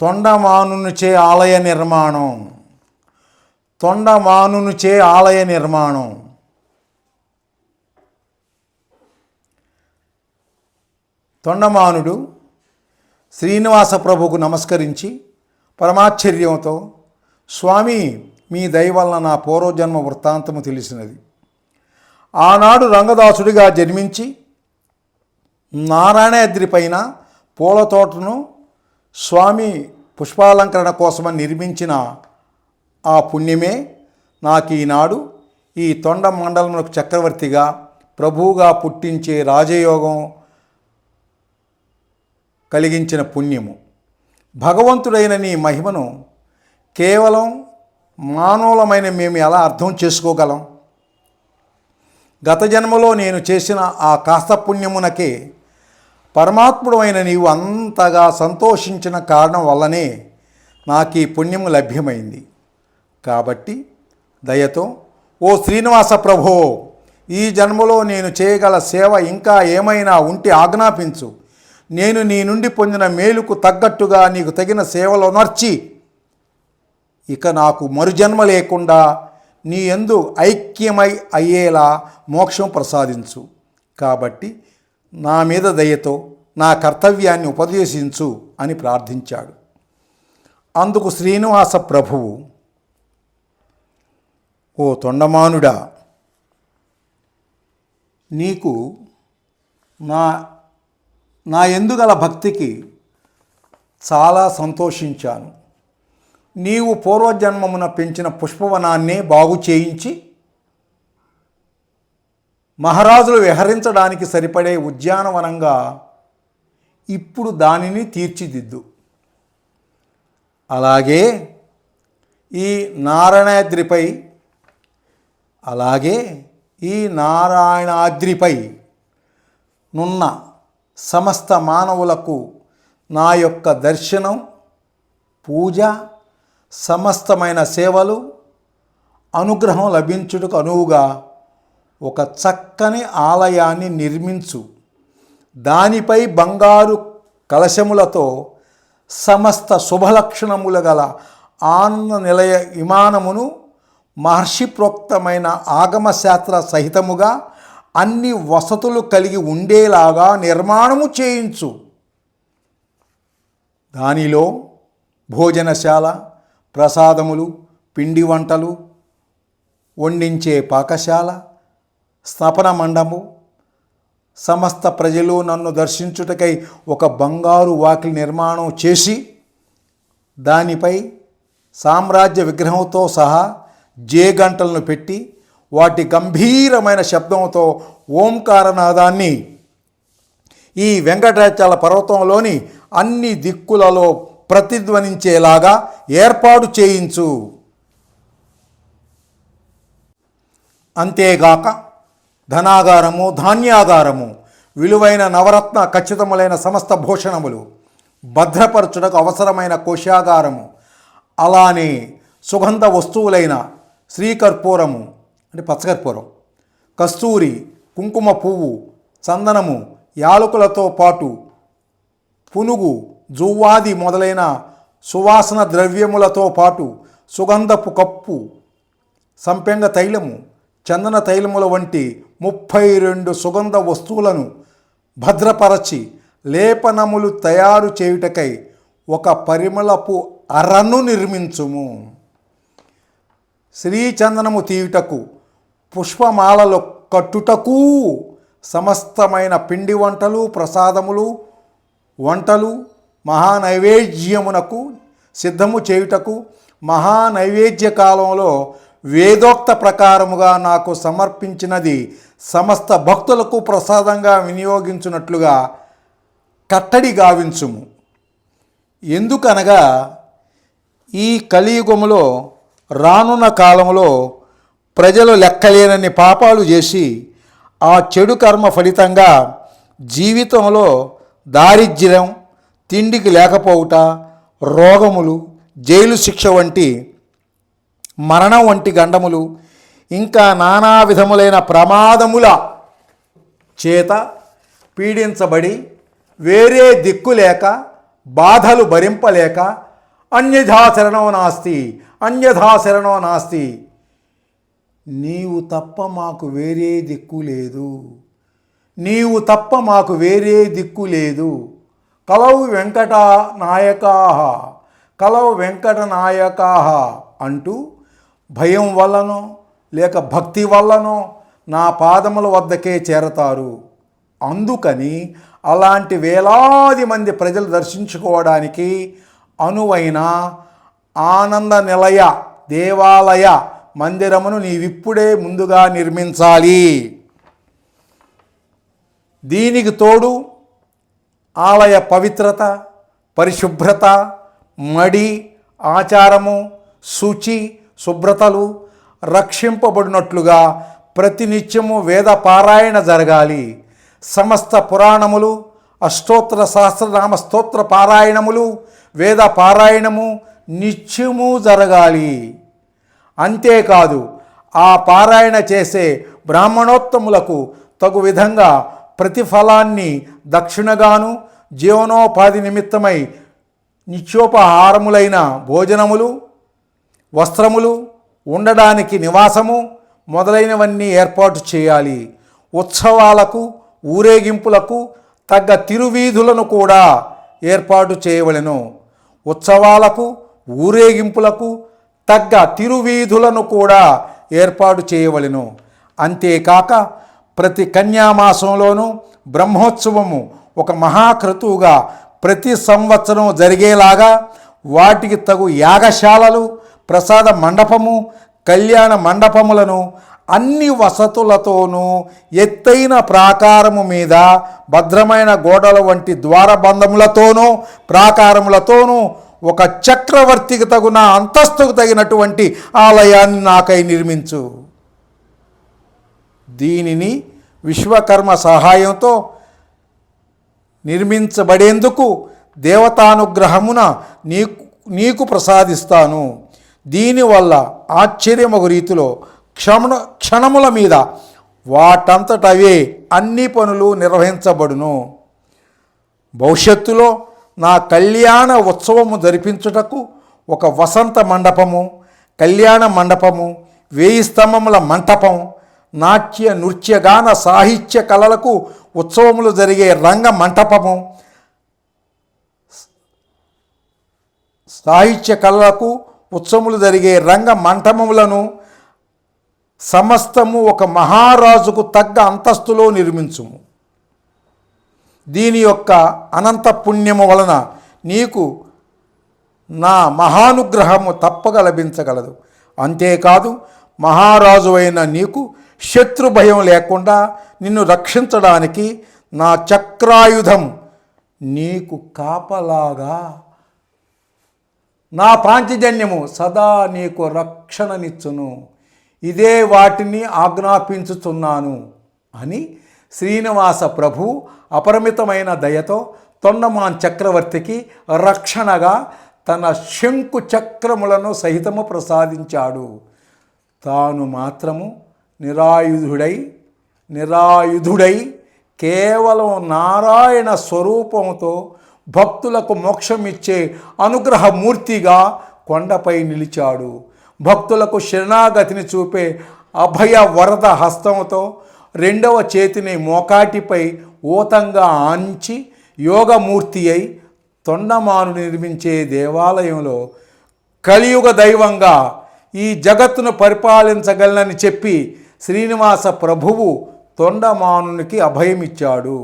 తొండమానునుచే ఆలయ నిర్మాణం. తొండమానునుచే ఆలయ నిర్మాణం. తొండమానుడు శ్రీనివాస ప్రభుకు నమస్కరించి పరమాశ్చర్యంతో స్వామి మీ దయ వలన నా పూర్వజన్మ వృత్తాంతము తెలిసినది. ఆనాడు రంగదాసుడిగా జన్మించి నారాయణాద్రి పైన పూల తోటను స్వామి పుష్పాలంకరణ కోసమని నిర్మించిన ఆ పుణ్యమే నాకు ఈనాడు ఈ తొండ మండలంలో చక్రవర్తిగా ప్రభువుగా పుట్టించే రాజయోగం కలిగించిన పుణ్యము. భగవంతుడైన నీ మహిమను కేవలం మానవులమైన మేము ఎలా అర్థం చేసుకోగలం? గత జన్మలో నేను చేసిన ఆ కాస్త పుణ్యమునకే పరమాత్ముడు అయిన నీవు అంతగా సంతోషించిన కారణం వల్లనే నాకు ఈ పుణ్యము లభ్యమైంది. కాబట్టి దయతో ఓ శ్రీనివాస ప్రభో ఈ జన్మలో నేను చేయగల సేవ ఇంకా ఏమైనా ఉంటే ఆజ్ఞాపించు. నేను నీ నుండి పొందిన మేలుకు తగ్గట్టుగా నీకు తగిన సేవలు నర్చి. ఇక నాకు మరుజన్మ లేకుండా నీ ఎందు ఐక్యమై అయ్యేలా మోక్షం ప్రసాదించు. కాబట్టి నా మీద దయతో నా కర్తవ్యాన్ని ఉపదేశించు అని ప్రార్థించాడు. అందుకు శ్రీనివాస ప్రభువు ఓ తొండమానుడా నీకు నా నా ఎందుగల భక్తికి చాలా సంతోషించాను. నీవు పూర్వజన్మమున పెంచిన పుష్పవనాన్నే బాగు చేయించి మహారాజులు విహరించడానికి సరిపడే ఉద్యానవనంగా ఇప్పుడు దానిని తీర్చిదిద్దు. అలాగే ఈ నారాయణాద్రిపై అలాగే ఈ నారాయణాద్రిపై నున్న సమస్త మానవులకు నా యొక్క దర్శనం పూజ సమస్తమైన సేవలు అనుగ్రహం లభించుటకు అనువుగా ఒక చక్కని ఆలయాన్ని నిర్మించు. దానిపై బంగారు కలశములతో సమస్త శుభలక్షణములు గల ఆనంద నిలయ విమానమును మహర్షి ప్రోక్తమైన ఆగమశాస్త్ర సహితముగా అన్ని వసతులు కలిగి ఉండేలాగా నిర్మాణము చేయించు. దానిలో భోజనశాల ప్రసాదములు పిండి వంటలు వండించే పాకశాల స్థాపన మండము సమస్త ప్రజలు నన్ను దర్శించుటకై ఒక బంగారు వాకిలి నిర్మాణం చేసి దానిపై సామ్రాజ్య విగ్రహంతో సహా జే గంటలను పెట్టి వాటి గంభీరమైన శబ్దంతో ఓంకారనాదాన్ని ఈ వెంకటాచల పర్వతంలోని అన్ని దిక్కులలో ప్రతిధ్వనించేలాగా ఏర్పాటు చేయించు. అంతేగాక ధనాగారము ధాన్యాగారము విలువైన నవరత్న ఖచ్చితములైన సమస్త భూషణములు భద్రపరచుటకు అవసరమైన కోశాగారము. అలానే సుగంధ వస్తువులైన శ్రీకర్పూరము అంటే పచ్చకర్పూరం కస్తూరి కుంకుమ పువ్వు చందనము యాలకులతో పాటు పునుగు జువ్వాది మొదలైన సువాసన ద్రవ్యములతో పాటు సుగంధపు కప్పు సంపెంగ తైలము చందన తైలముల వంటి ముప్పై రెండు సుగంధ వస్తువులను భద్రపరచి లేపనములు తయారు చేయుటకై ఒక పరిమళపు అరను నిర్మించుము. శ్రీచందనము తీయుటకు పుష్పమాలలో కట్టుటకు సమస్తమైన పిండి వంటలు ప్రసాదములు వంటలు మహానైవేద్యమునకు సిద్ధము చేయుటకు మహానైవేద్య కాలంలో వేదోక్త ప్రకారముగా నాకు సమర్పించినది సమస్త భక్తులకు ప్రసాదంగా వినియోగించున్నట్లుగా కట్టడి గావించుము. ఎందుకనగా ఈ కలియుగములో రానున్న కాలంలో ప్రజలు లెక్కలేనన్ని పాపాలు చేసి ఆ చెడు కర్మ ఫలితంగా జీవితంలో దారిద్ర్యం తిండికి లేకపోవుట రోగములు జైలు శిక్ష వంటి మరణం వంటి గండములు ఇంకా నానా విధములైన ప్రమాదముల చేత పీడించబడి వేరే దిక్కు లేక బాధలు భరింపలేక అన్యథా శరణో నాస్తి అన్యథా శరణో నాస్తి. నీవు తప్ప మాకు వేరే దిక్కు లేదు. నీవు తప్ప మాకు వేరే దిక్కు లేదు. కలవు వెంకట నాయకాహ కలవు వెంకట నాయకాహ అంటూ భయం వల్లనో లేక భక్తి వల్లనో నా పాదముల వద్దకే చేరతారు. అందుకని అలాంటి వేలాది మంది ప్రజలు దర్శించుకోవడానికి అనువైన ఆనంద నిలయ దేవాలయ మందిరమును నీవిప్పుడే ముందుగా నిర్మించాలి. దీనికి తోడు ఆలయ పవిత్రత పరిశుభ్రత మడి ఆచారము శుచి శుభ్రతలు రక్షింపబడినట్లుగా ప్రతినిత్యము వేద పారాయణ జరగాలి. సమస్త పురాణములు అష్టోత్తర సహస్రనామ స్తోత్ర పారాయణములు వేద పారాయణము నిత్యము జరగాలి. అంతేకాదు ఆ పారాయణ చేసే బ్రాహ్మణోత్తములకు తగు విధంగా ప్రతిఫలాన్ని దక్షిణగాను జీవనోపాధి నిమిత్తమై నిత్యోపహారములైన భోజనములు వస్త్రములు ఉండడానికి నివాసము మొదలైనవన్నీ ఏర్పాటు చేయాలి. ఉత్సవాలకు ఊరేగింపులకు తగ్గ తిరువీధులను కూడా ఏర్పాటు చేయవలెను. ఉత్సవాలకు ఊరేగింపులకు తగ్గ తిరువీధులను కూడా ఏర్పాటు చేయవలెను. అంతేకాక ప్రతి కన్యామాసంలోనూ బ్రహ్మోత్సవము ఒక మహాక్రతువుగా ప్రతి సంవత్సరం జరిగేలాగా వాటికి తగు యాగశాలలు ప్రసాద మండపము కళ్యాణ మండపములను అన్ని వసతులతోనూ ఎత్తైన ప్రాకారము మీద భద్రమైన గోడల వంటి ద్వారబంధములతోనూ ప్రాకారములతోనూ ఒక చక్రవర్తికి తగున అంతస్తుకు తగినటువంటి ఆలయాన్ని నాకై నిర్మించు. దీనిని విశ్వకర్మ సహాయంతో నిర్మించబడేందుకు దేవతానుగ్రహమున నీకు నీకు ప్రసాదిస్తాను. దీనివల్ల ఆశ్చర్యమగు రీతిలో క్షమణ క్షణముల మీద వాటంతటవే అన్ని పనులు నిర్వహించబడును. భవిష్యత్తులో నా కళ్యాణ ఉత్సవము జరిపించుటకు ఒక వసంత మండపము కళ్యాణ మండపము వేయి స్తంభముల మంటపం నాట్య నృత్యగాన సాహిత్య కళలకు ఉత్సవములు జరిగే రంగ మంటపము సాహిత్య కళలకు ఉత్సవములు జరిగే రంగ మంటపములను సమస్తము ఒక మహారాజుకు తగ్గ అంతస్తులో నిర్మించుము. దీని యొక్క అనంత పుణ్యము వలన నీకు నా మహానుగ్రహము తప్పక లభించగలదు. అంతేకాదు మహారాజు అయిన నీకు శత్రు భయం లేకుండా నిన్ను రక్షించడానికి నా చక్రాయుధం నీకు కాపలాగా నా పాంచజన్యము సదా నీకు రక్షణనిచ్చును. ఇదే వాటిని ఆజ్ఞాపించుచున్నాను అని శ్రీనివాస ప్రభు అపరిమితమైన దయతో తొండమాన్ చక్రవర్తికి రక్షణగా తన శంకు చక్రములను సహితము ప్రసాదించాడు. తాను మాత్రము నిరాయుధుడై నిరాయుధుడై కేవలం నారాయణ స్వరూపంతో భక్తులకు మోక్షం ఇచ్చే అనుగ్రహమూర్తిగా కొండపై నిలిచాడు. భక్తులకు శరణాగతిని చూపే అభయ వరద హస్తంతో రెండవ చేతిని మోకాటిపై ఊతంగా ఆంచి యోగమూర్తి అయి తొండమాను నిర్మించే దేవాలయంలో కలియుగ దైవంగా ఈ జగత్తును పరిపాలించగలనని చెప్పి శ్రీనివాస ప్రభువు తొండమానునికి అభయమిచ్చాడు.